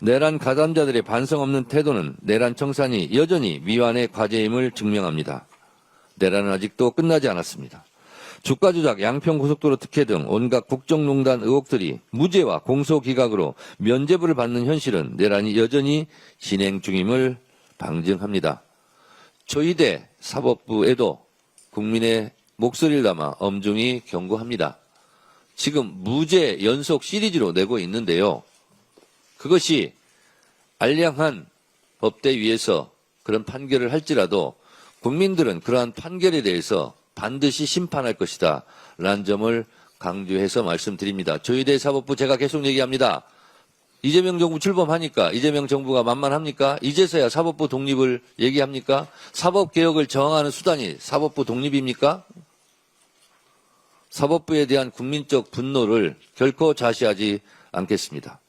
내란 가담자들의 반성 없는 태도는 내란 청산이 여전히 미완의 과제임을 증명합니다. 내란은 아직도 끝나지 않았습니다. 주가 조작, 양평 고속도로 특혜 등 온갖 국정농단 의혹들이 무죄와 공소 기각으로 면죄부를 받는 현실은 내란이 여전히 진행 중임을 방증합니다. 조희대 사법부에도 국민의 목소리를 담아 엄중히 경고합니다. 지금 무죄 연속 시리즈로 내고 있는데요. 그것이 알량한 법대 위에서 그런 판결을 할지라도 국민들은 그러한 판결에 대해서 반드시 심판할 것이다. 라는 점을 강조해서 말씀드립니다. 조희대 사법부 제가 계속 얘기합니다. 이재명 정부 출범하니까 이재명 정부가 만만합니까? 이제서야 사법부 독립을 얘기합니까? 사법 개혁을 저항하는 수단이 사법부 독립입니까? 사법부에 대한 국민적 분노를 결코 좌시하지 않겠습니다.